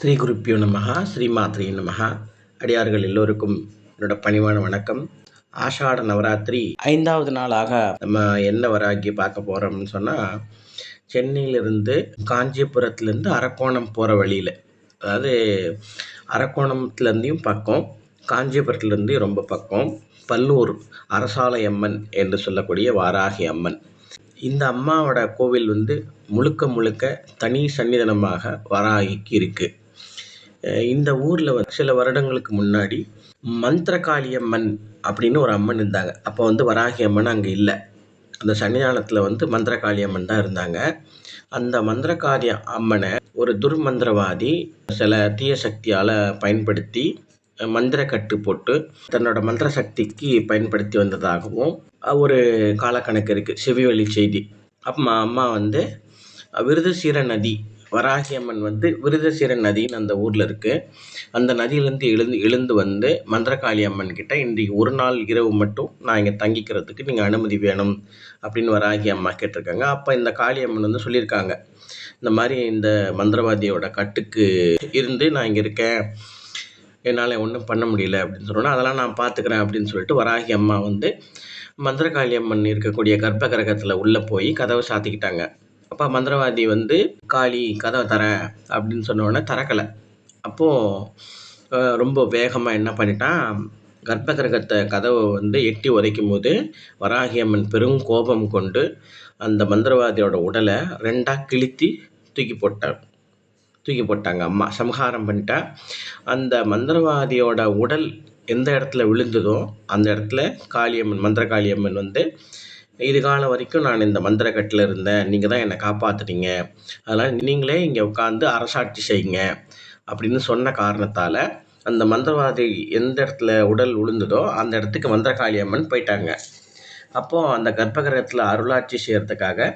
ஸ்ரீ குருப்பியோ நமகா ஸ்ரீமாத்ரி நமகா அடியார்கள் எல்லோருக்கும் என்னோட பணிவான வணக்கம். ஆஷாட நவராத்திரி ஐந்தாவது நாளாக நம்ம என்ன வராகி பார்க்க போகிறோம்னு சொன்னால் சென்னையிலிருந்து காஞ்சிபுரத்துலேருந்து அரக்கோணம் போகிற வழியில் அதாவது அரக்கோணத்துலேருந்தையும் பக்கம் காஞ்சிபுரத்துலேருந்தையும் ரொம்ப பக்கம் பல்லூர் அரசாலை அம்மன் என்று சொல்லக்கூடிய வாராகி அம்மன். இந்த அம்மாவோட கோவில் வந்து முழுக்க முழுக்க தனி சன்னிதானமாக வராகிக்கு இருக்குது இந்த ஊரில் சில வருடங்களுக்கு முன்னாடி மந்திரகாளியம்மன் அப்படின்னு ஒரு அம்மன் இருந்தாங்க. அப்போ வந்து வராகி அம்மன் அங்கே இல்லை. அந்த சன்னிதானத்தில் வந்து மந்திரகாளி அம்மன் தான் இருந்தாங்க. அந்த மந்திரகாளி அம்மனை ஒரு துர்மந்திரவாதி சில தீய சக்தியால் பயன்படுத்தி மந்திர கட்டு போட்டு தன்னோட மந்திர சக்திக்கு பயன்படுத்தி வந்ததாகவும் ஒரு காலக்கணக்கு இருக்குது செவிவழி செய்தி. அப்போ அம்மா வந்து விருதுசீர நதி வராகி அம்மன் வந்து விருதசீரன் நதின்னு அந்த ஊரில் இருக்குது அந்த நதியிலேருந்து எழுந்து எழுந்து வந்து மந்திரகாளி அம்மன் கிட்ட இன்றைக்கு ஒரு நாள் இரவு மட்டும் நான் இங்கே தங்கிக்கிறதுக்கு நீங்கள் அனுமதி வேணும் அப்படின்னு வராகி அம்மா கேட்டிருக்காங்க. அப்போ இந்த காளியம்மன் வந்து சொல்லியிருக்காங்க இந்த மாதிரி இந்த மந்திரவாதியோட கட்டுக்கு இருந்து நான் இங்கே இருக்கேன். என்னால் ஒன்றும் பண்ண முடியல அப்படின்னு சொன்னோன்னா அதெல்லாம் நான் பார்த்துக்கிறேன் அப்படின்னு சொல்லிட்டு வராகி அம்மா வந்து மந்திரகாளி அம்மன் இருக்கக்கூடிய கர்ப்ப கிரகத்தில் உள்ளே போய் கதவை சாத்திக்கிட்டாங்க. அப்போ மந்திரவாதி வந்து காளி கதவை தர அப்படின்னு சொன்னோடனே திறக்கலை. அப்போது ரொம்ப வேகமாக என்ன பண்ணிட்டான் கர்ப்ப கிரகத்தை கதவை வந்து எட்டி உதைக்கும் போது வராகியம்மன் பெரும் கோபம் கொண்டு அந்த மந்திரவாதியோட உடலை ரெண்டாக கிழித்தி தூக்கி போட்டார் தூக்கி போட்டாங்க அம்மா. சம்ஹாரம் பண்ணிட்டா. அந்த மந்திரவாதியோட உடல் எந்த இடத்துல விழுந்ததோ அந்த இடத்துல காளியம்மன் மந்திர காளியம்மன் வந்து இது காலம் வரைக்கும் நான் இந்த மந்திரக்கட்டில் இருந்தேன். நீங்கள் தான் என்னை காப்பாற்றுனீங்க அதனால் நீங்களே இங்கே உட்காந்து அரசாட்சி செய்யுங்க அப்படின்னு சொன்ன காரணத்தால் அந்த மந்திரவாதி எந்த இடத்துல உடல் உளுந்ததோ அந்த இடத்துக்கு மந்திரகாளி அம்மன் போயிட்டாங்க. அப்போது அந்த கர்ப்பகிரகத்தில் அருளாட்சி செய்கிறதுக்காக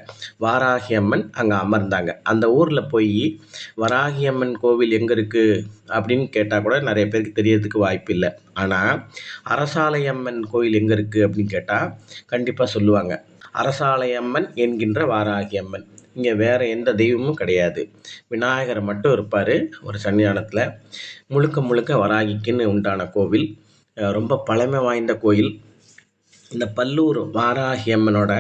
வாராகி அம்மன் அங்கே அமர்ந்தாங்க. அந்த ஊரில் போய் வராகி அம்மன் கோவில் எங்கே இருக்குது அப்படின்னு கேட்டால் கூட நிறைய பேருக்கு தெரியறதுக்கு வாய்ப்பு இல்லை. ஆனால் அரசாலையம்மன் கோவில் எங்கே இருக்குது அப்படின்னு கேட்டால் கண்டிப்பாக சொல்லுவாங்க. அரசாலை அம்மன் என்கின்ற வாராகி அம்மன் இங்கே வேறு எந்த தெய்வமும் கிடையாது. விநாயகர் மட்டும் இருப்பார் ஒரு சன்னியானத்தில் முழுக்க முழுக்க வராகிக்குன்னு உண்டான கோவில். ரொம்ப பழமை வாய்ந்த கோயில். இந்த பல்லூர் வாராகி அம்மனோட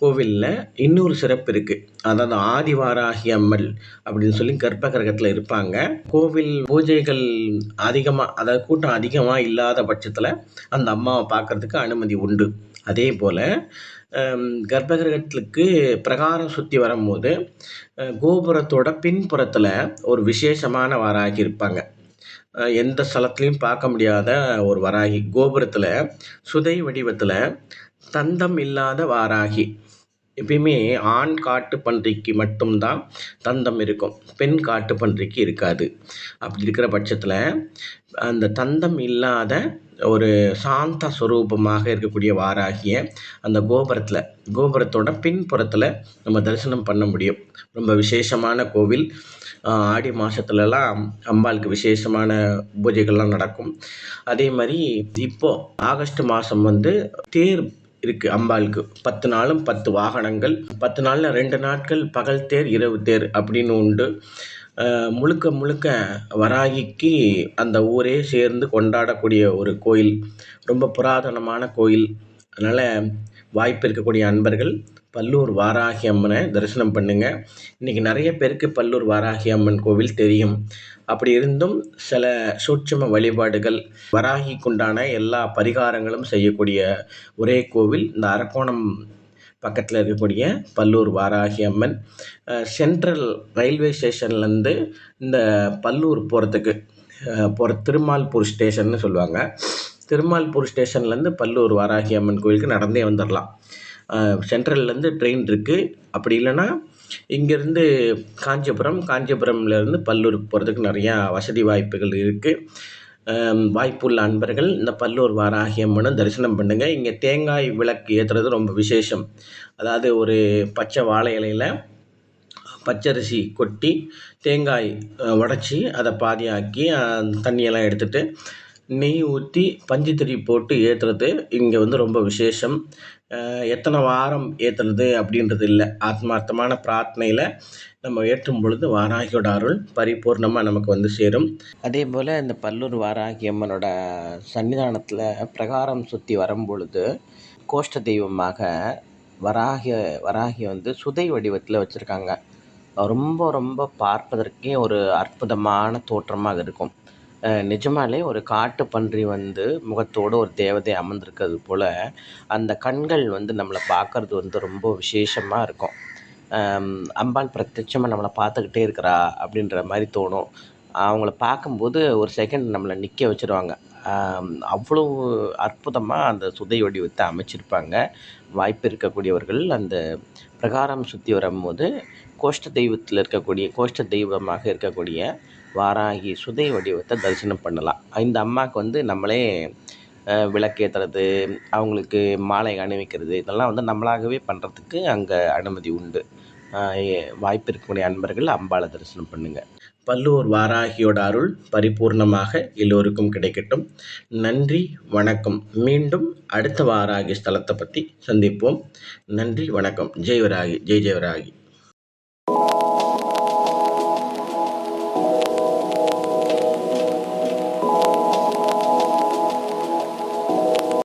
கோவிலில் இன்னொரு சிறப்பு இருக்குது அதாவது ஆதி வாராகி அம்மன் அப்படின்னு சொல்லி கர்ப்ப கிரகத்தில் இருப்பாங்க. கோவில் பூஜைகள் அதிகமாக அதாவது கூட்டம் அதிகமாக இல்லாத பட்சத்தில் அந்த அம்மாவை பார்க்குறதுக்கு அனுமதி உண்டு. அதே போல் கர்ப்பகிரகத்துக்கு பிரகாரம் சுற்றி வரும்போது கோபுரத்தோட பின்புறத்தில் ஒரு விசேஷமான வாராகி இருப்பாங்க. எந்த ஸ்தலத்துலையும் பார்க்க முடியாத ஒரு வராகி. கோபுரத்தில் சுதை வடிவத்தில் தந்தம் இல்லாத வாராகி. எப்பயுமே ஆண் காட்டு பன்றிக்கு மட்டும்தான் தந்தம் இருக்கும். பெண் காட்டு பன்றிக்கு இருக்காது. அப்படி இருக்கிற பட்சத்தில் அந்த தந்தம் இல்லாத ஒரு சாந்த சுரூபமாக இருக்கக்கூடிய வாராகிய அந்த கோபுரத்தில் கோபுரத்தோட பின்புறத்தில் நம்ம தரிசனம் பண்ண முடியும். ரொம்ப விசேஷமான கோவில். ஆடி மாதத்துலலாம் அம்பாளுக்கு விசேஷமான பூஜைகள்லாம் நடக்கும். அதே மாதிரி இப்போது ஆகஸ்ட் மாதம் வந்து தேர் இருக்குது அம்பாளுக்கு பத்து நாளும் பத்து வாகனங்கள். பத்து நாளில் ரெண்டு நாட்கள் பகல் தேர் இரவு தேர் அப்படின்னு உண்டு. முழுக்க முழுக்க வராகிக்கு அந்த ஊரே சேர்ந்து கொண்டாடக்கூடிய ஒரு கோயில். ரொம்ப புராதனமான கோயில். அதனால் வாய்ப்பு இருக்கக்கூடிய அன்பர்கள் பல்லூர் வாராகி அம்மனை தரிசனம் பண்ணுங்கள் இன்றைக்கி நிறைய பேருக்கு பல்லூர் வாராகி அம்மன் கோவில் தெரியும். அப்படி இருந்தும் சில சூட்சம வழிபாடுகள் வராகிக்குண்டான எல்லா பரிகாரங்களும் செய்யக்கூடிய ஒரே கோவில் இந்த அரக்கோணம் பக்கத்தில் இருக்கக்கூடிய பல்லூர் வாராகி அம்மன். சென்ட்ரல் ரயில்வே ஸ்டேஷன்லேருந்து இந்த பல்லூர் போகிறதுக்கு போகிற திருமால்பூர் ஸ்டேஷன்னு சொல்லுவாங்க. திருமால்பூர் ஸ்டேஷன்லேருந்து பல்லூர் வாராகி அம்மன் கோயிலுக்கு நடந்தே வந்துடலாம் சென்ட்ரல்லேருந்து ட்ரெயின் இருக்குது அப்படி இல்லைன்னா இங்கேருந்து காஞ்சிபுரம் காஞ்சிபுரம்லேருந்து பல்லூருக்கு போகிறதுக்கு நிறையா வசதி வாய்ப்புகள் இருக்குது வாய்ப்புள்ள அன்பர்கள் இந்த பல்லூர் வாராகி தரிசனம் பண்ணுங்கள் இங்கே தேங்காய் விளக்கு ஏற்றுறது ரொம்ப விசேஷம். அதாவது ஒரு பச்சை வாழை இலையில் பச்சரிசி கொட்டி தேங்காய் உடச்சி அதை பாதியாக்கி தண்ணியெல்லாம் எடுத்துகிட்டு நெய் ஊற்றி பஞ்சுத்திரி போட்டு ஏற்றுறது இங்கே வந்து ரொம்ப விசேஷம். எத்தனை வாரம் ஏற்றுறது அப்படின்றது இல்லை. ஆத்மார்த்தமான பிரார்த்தனையில் நம்ம ஏற்றும் பொழுது வாராகியோட அருள் பரிபூர்ணமாக நமக்கு வந்து சேரும். அதே போல் இந்த பல்லூர் வாராகி அம்மனோட சன்னிதானத்தில் பிரகாரம் சுற்றி வரும் பொழுது கோஷ்ட தெய்வமாக வராகிய வராகியை வந்து சுதை வடிவத்தில் வச்சுருக்காங்க. ரொம்ப ரொம்ப பார்ப்பதற்கே ஒரு அற்புதமான தோற்றமாக இருக்கும். நிஜமாலே ஒரு காட்டு பன்றி வந்து முகத்தோடு ஒரு தேவதை அமர்ந்திருக்கிறது போல் அந்த கண்கள் வந்து நம்மளை பார்க்கறது வந்து ரொம்ப விசேஷமாக இருக்கும். அம்பாள் பிரத்யட்சமாக நம்மளை பார்த்துக்கிட்டே இருக்கிறா அப்படின்ற மாதிரி தோணும். அவங்கள பார்க்கும்போது ஒரு செகண்ட் நம்மளை நிற்க வச்சுருவாங்க. அவ்வளோ அற்புதமாக அந்த சுதை வடிவத்தை அமைச்சிருப்பாங்க. வாய்ப்பு இருக்கக்கூடியவர்கள். அந்த பிரகாரம் சுற்றி வரும்போது கோஷ்ட தெய்வத்தில் இருக்கக்கூடிய கோஷ்ட தெய்வமாக இருக்கக்கூடிய வாராகி சுதை வடிவத்தை தரிசனம் பண்ணலாம். இந்த அம்மாவுக்கு வந்து நம்மளே விளக்கேற்றுறது அவங்களுக்கு மாலை அணிவிக்கிறது இதெல்லாம் வந்து நம்மளாகவே பண்ணுறதுக்கு அங்கே அனுமதி உண்டு. வாய்ப்பு இருக்கக்கூடிய அன்பர்கள் அம்பாளை தரிசனம் பண்ணுங்கள் பல்லூர் வாராகியோட அருள் பரிபூர்ணமாக எல்லோருக்கும் கிடைக்கட்டும். நன்றி வணக்கம். மீண்டும் அடுத்த வாராகி ஸ்தலத்தை பற்றி சந்திப்போம். நன்றி வணக்கம். ஜெய்வராகி ஜெய் ஜெயவராகி